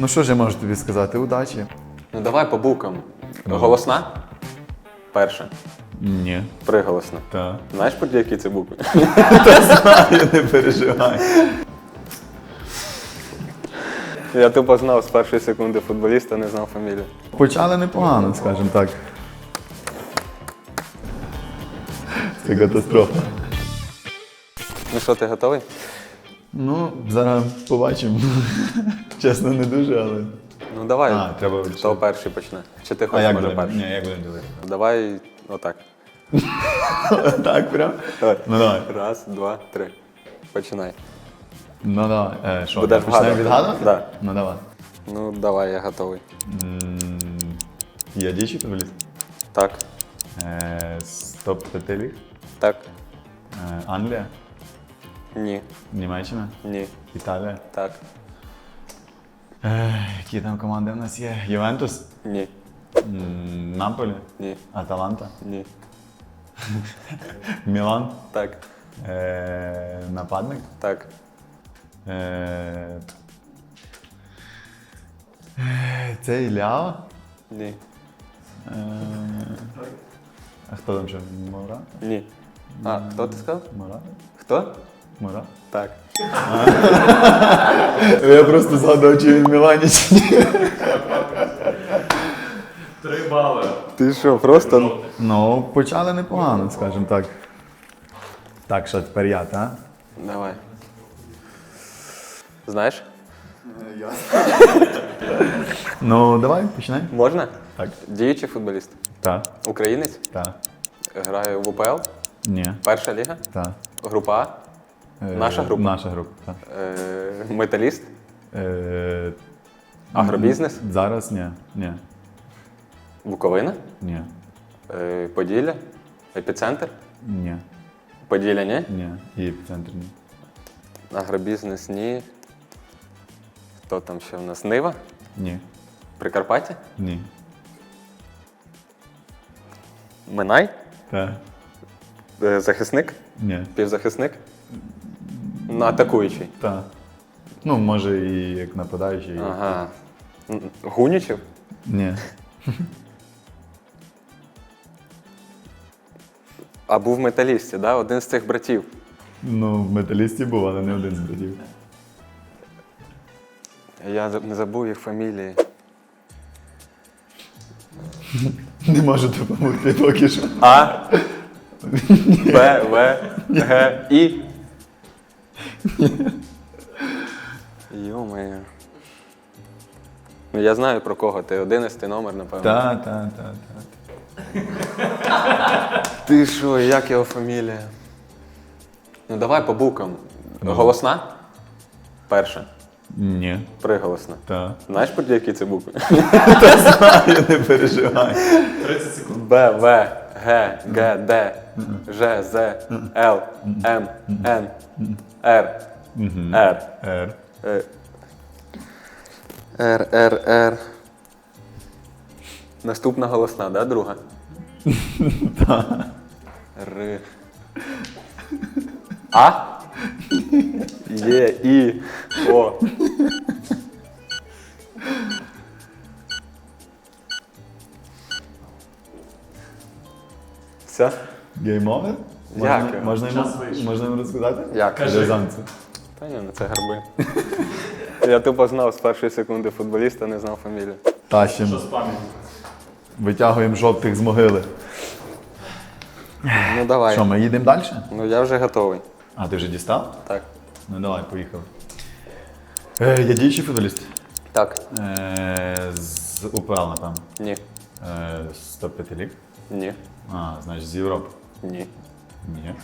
Ну що ж я можу тобі сказати? Удачі. Ну давай по буквам. Голосна? Перша. Ні. Приголосна. Так. Знаєш, про які це букви? Знаю, не переживай. Я тупо знав з першої секунди футболіста, не знав фамілію. Почали непогано, скажімо так. Це катастрофа. Ну що, ти готовий? Ну, зараз побачимо. Чесно, не дуже, але. Ну давай. А, треба- Хто перший почне? Чи ти А хочеш як може будемо? перший? Ні, як будемо ділити? Давай отак. Так, прям? Давай. Ну давай. Раз, два, три. Починай. Ну давай. Е, що, Будеш почнемо вгадувати? відгадувати? Да. Ну давай. Ну давай, я готовий. М, Я діючий футболіст. Так, Е, з топ-5 так, Е, Англія, ні, Німеччина, ні, Італія. так, Е, які там команди в нас є? Ювентус, ні, М, Наполі, ні, Аталанта, ні. Мілан, Так, е, нападник. так, Е, е, це Ілляо. ні, Е, а хто там ще? Мора? ні. А, хто ти сказав? Мора? Хто? Мора? Так. Я просто згадав, чи він в Мілані чи ні. Три бали. Ти що, просто? Ну, почали непогано, скажімо так. Так, що тепер я, так? Давай. Знаєш? Ну, давай, починай. Можна? Так. Діючий футболіст. Так, Українець. так. Грає в УПЛ. Ні. Перша ліга. Так. Група А. Е, Наша група? Наша група, так. Е, металіст. Е, Агробізнес. Зараз ні. Ні. Буковина. Ні. Е, Поділля. Епіцентр. Ні. Поділля, ні? Ні. І центр ні. Агробізнес, ні. Хто там ще в нас? Нива? Ні. Прикарпаття? Ні. Минай? Так. Е, Захисник? Ні. Півзахисник? Ну, атакуючий. Так. Ну, може, і як нападаючий. і- Ага. М, Гунічев? Ні. А був в металісті, да? один з цих братів. Ну, в металісті був, але не один з братів. Я за- не забув їх фамілії. Не можу допомогти поки що. А. Б, В, Г, І. Йо-моє. Ну я знаю про кого. Ти 11 номер, напевно. Так, так, так, так. Ти що, як його фамілія? Ну давай по буквам. Голосна? Перша. Ні. Приголосна. Так. Знаєш, про які це букви? Знаю, не переживай. 30 секунд. Б, В, Г, Г, Д, Ж, З, Л, М, Н, Р, Р. Р. Р, Р, Р. Наступна голосна, да, друга? Р. А? Є, І, О. Все? Гейм овер? Як? Можна, можна, йому, Час вийшов. можна йому розказати? Як? Кажи. Рязанцю. Та ні, ну це гарби. Я тупо знав з першої секунди футболіста, не знав фамілію. Що Тащимо. з пам'яті? Витягуємо жовтих з могили. Ну давай. Що, ми їдемо далі? Ну я вже готовий. А, ти вже дістав? Так. Ну давай, поїхали. Е, я діючий футболіст. Так. Е, з УПЛ, напевно. Ні. Е, з топ-5 ліг. Ні. А, значить, з Європи. Ні. Ні.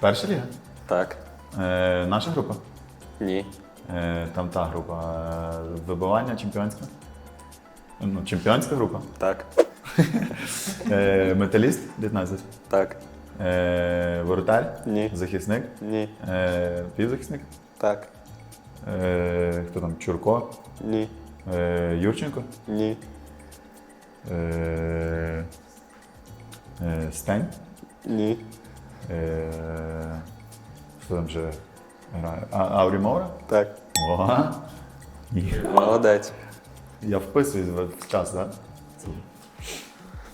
Перша ліга? Так. Е, наша група? Ні. Е, там та група. Е, вибивання чемпіонська. Ну, чемпіонська група. Так. Е, металіст 19. Так. Е, воротар. Ні. Захисник. Ні. Е, півзахисник. Так. Е, хто там? Чурко. Ні. Е, Юрченко. Ні. Е, е, Стень. Ні. Е, хто там ще грає? А, Аурі Мора? Так. О, Ні. Молодець. Я вписуюсь в в час, так?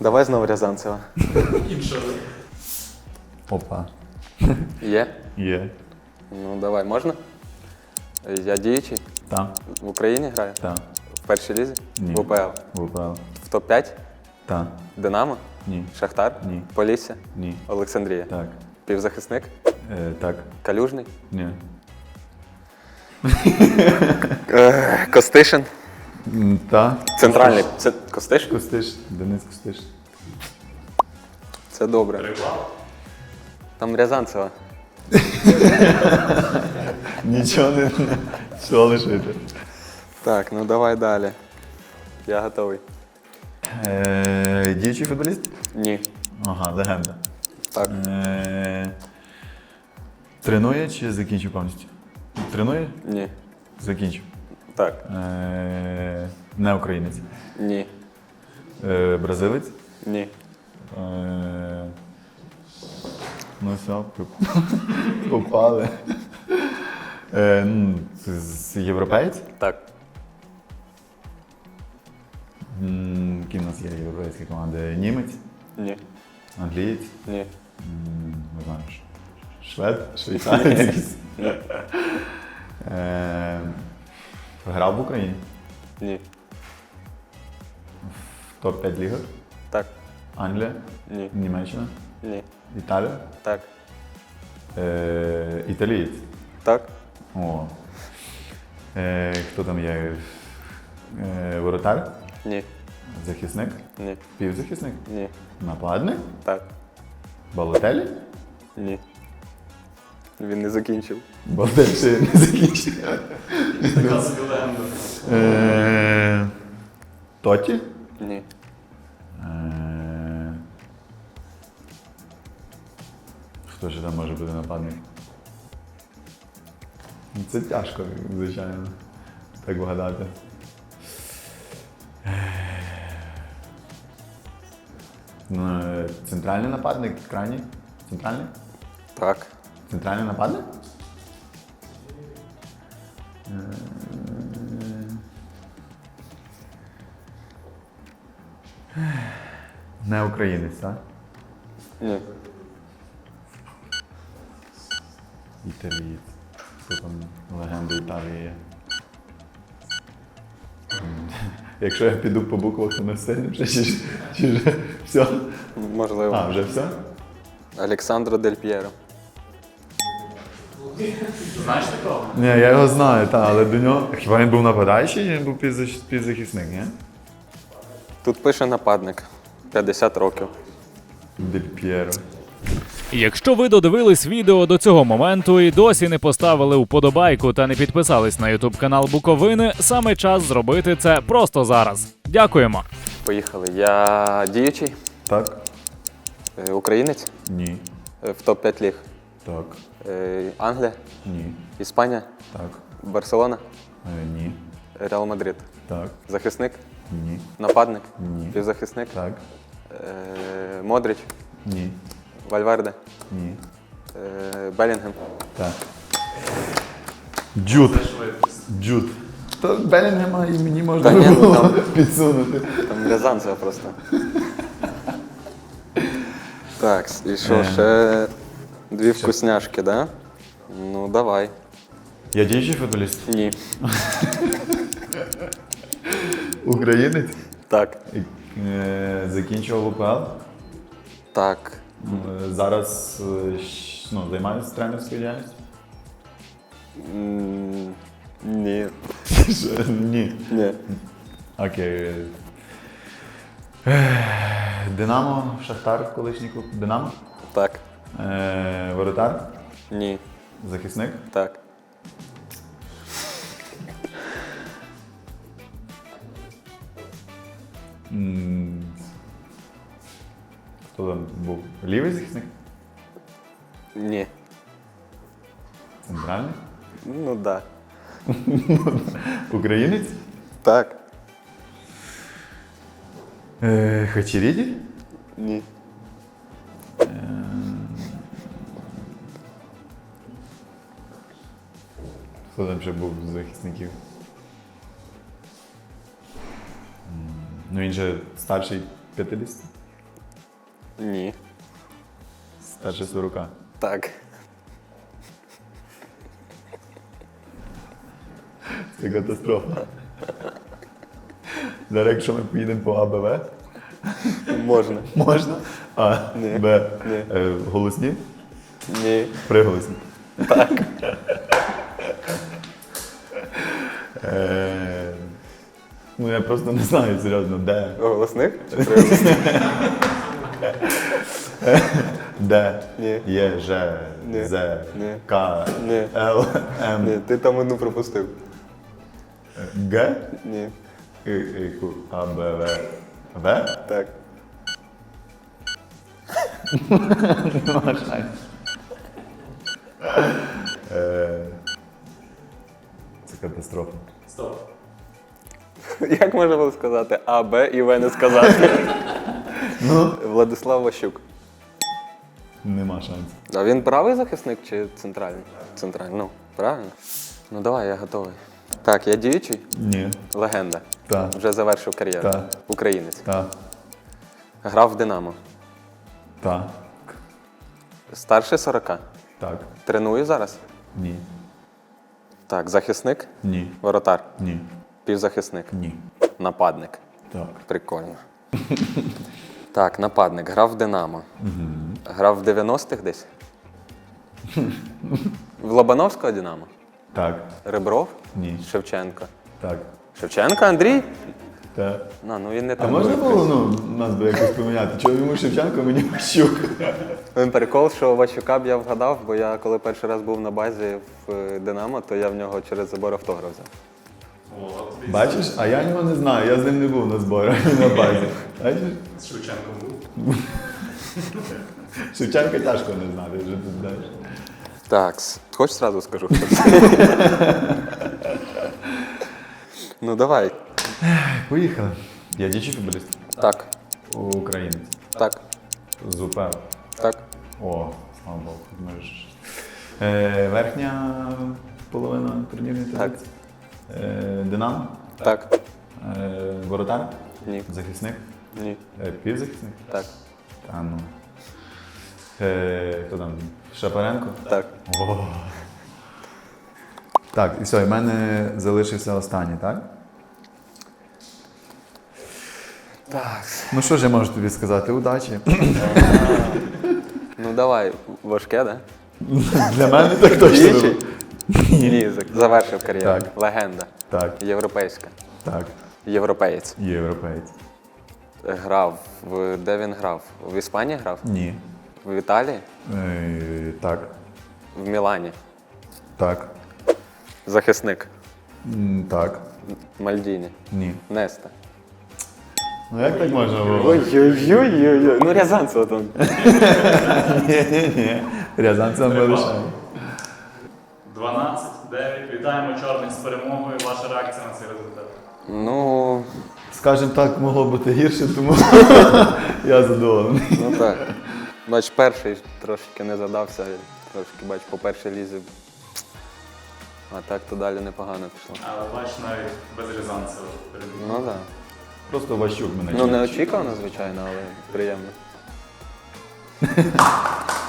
Давай знову Рязанцева. Іншого. Опа. Є? Є. Ну давай, можна? Я діючий. Та. В Україні граю? Та. В першій лізі? Ні. В УПЛ. ВПЛ. В топ-5? Та. Динамо? Ні. Шахтар? Ні. Полісся? Ні. Olександрія? Так. Півзахисник? Е, так. Калюжний? Ні. Костишин? М, Та. Центральний. Це Костишин? Костиш. Денис Костиш. Це добре. Там Рязанцева. Нічого не. Що лишити? Так, ну давай далі. Я готовий. Е, діючий футболіст? Ні. Ага, легенда. Так. Е, тренує чи закінчив повністю? Тренує? Ні. Закінчив. Так. Е, не українець. Ні. Е, бразилець. Ні. Е, ну все, попали. Е, ну, з- з- європеєць? Так. М, Які в нас є європейські команди? Німець, Ні. англієць, Ні. м, не знаю, ш- швед, швейцарець Е, Грав в Україні Ні. в топ-5 лігах. Так. Англія, Ні. Німеччина, Ні. Італія, Так. е, італієць. Так. О. Е, хто там є? Е, воротар, Ні. Захисник, Ні. півзахисник, Ні. нападник, Так. балотелі. Ні. Він не закінчив. Балотель ще не закінчив. Така легенда. Е, Тоті. Ні. Е, Хто ще там може бути нападник? Ну, Це тяжко, звичайно, так вгадати. Е, центральний нападник, крайній? Центральний? Так. Центральний нападник? Е, Не українець, так? Ні. Італієць. Хто там легенда Італії є? Якщо я піду по буквах, то не встигнемо ще чи, чи все? Можливо. А, вже все? Олександро Дель П'єро. Знаєш такого? Ні, я його знаю, та, але до нього. Хіба він був нападаючий, чи він був півзахисник, ні? Тут пише нападник. 50 років. Дель П'єро. Якщо ви додивились відео до цього моменту і досі не поставили вподобайку та не підписались на YouTube канал Буковини, саме час зробити це просто зараз. Дякуємо. Поїхали. Я діючий. Так? Е, Українець. Ні. Е, В топ-5 ліг. Так. Е, Англія. Ні. Іспанія. Так. Барселона. Е, ні. Реал Мадрид. Так. Захисник. Ні. Нападник. Ні. Півзахисник. Так. Е, Модрич. Ні. Вальверде. Ні. Е, Белінгем. Так. Джуд. Джуд. То Белінгема і мені можна Та ні, ну було там- підсунути. Там Рязанцева просто. Так, і що, Е. ще дві вкусняшки, да? Ну, давай. Я діючий футболіст. Ні. Українець. Так. Е, Закінчував УПЛ. Так. Е, Зараз е, щ- ну, займаюся тренерською діяльністю. М, Ні. Ні. Ні. Окей. Динамо, Шахтар, колишній клуб. Динамо. Так. Е, Воротар, Ні. захисник. Так. М, Хто там був? Лівий захисник? Ні. Центральний? Ну да. Українець? Так. Е, Хачеріді? Ні. Хто там ще був з захисників? Ну він же старший 50, Ні. старший 40. Так. Це катастрофа. Зараз, якщо ми поїдемо по АБВ, Можна. можна? А, Ні. Б. Ні. Е, голосні? Ні. Приголосні. Так. Е, ну я просто не знаю серйозно, де. Голосних? Чи приголосних? Де Ні. є Ж, Ні. З, Ні. К, Ні. Л, М, Ні, ти там одну пропустив. Г, Ні. І, І, А, Б, В. В? Так. Е, Це катастрофа. Стоп. Як можна було сказати А, Б і В не сказати? Ну? Владислав Ващук. Нема шансів. А він правий захисник чи центральний? Центральний. Ну, правильно? Ну давай, я готовий. Так, я діючий? Ні. Легенда. Так. Вже завершив кар'єру. Так. Українець. Так. Грав в Динамо. Так. Старше 40. Так. Треную зараз. Ні. Так, захисник, Ні. воротар, Ні. півзахисник, Ні. нападник. Так. Прикольно. Так, нападник. Грав в Динамо. Грав в 90-х десь. В Лобановського Динамо. Так. Ребров? Ні. Шевченко. Так. Шевченко Андрій? Так. На, ну він не А можна було ну, нас би якось поміняти? Чого йому Шевченко, мені Ващук? Він прикол, що Ващука б я вгадав, бо я коли перший раз був на базі в е, Динамо, то я в нього через забор автограф взяв. Бачиш, а я його не знаю, я з ним не був на зборах на базі. Бачиш? з Шевченком був. Шевченка тяжко не знати, вже тут знаєш. Так, с- хоч зразу скажу. ну давай. Поїхали. Я дічий футболіст. Так, Українець. так, З УПЛ. так. О, слава Богу. Ж... Е, верхня половина турнірної таблиці. Е, Динамо. Так. Е, воротар. Ні. Захисник. Ні. Е, півзахисник. Так. Та ну. Е, хто там? Шапаренко? Так. О. Так, і все, і в мене залишився останній, так? Так. Ну що ж я можу тобі сказати? Удачі. Ну давай, важке, да? Для мене так точно. Діючий? Ні, завершив кар'єру. Так. Легенда. Так, Європейська. так. Європеєць. Європейць. Грав. В... Де він грав? В Іспанії грав? Ні. В Італії? Е, так. В Мілані. Так. Захисник. М, Так. Мальдіні. Ні. Неста. Ну як так можна було? Ой-ой-ой. Ну Рязанцева там. Ні, ні, ні. Рязанцем ми лишаємо. 12, 9. Вітаємо чорних з перемогою. Ваша реакція на цей результат. Ну, Скажем так, могло бути гірше, тому я задоволений. ну так. Бач, перший трошки не задався. Трошки, бач, по першій лізі. А так то далі непогано пішло. Але бач, навіть без Рязанцева перебіг. Ну так. Просто Ващук мене. Ну не очікувано, звичайно, але приємно.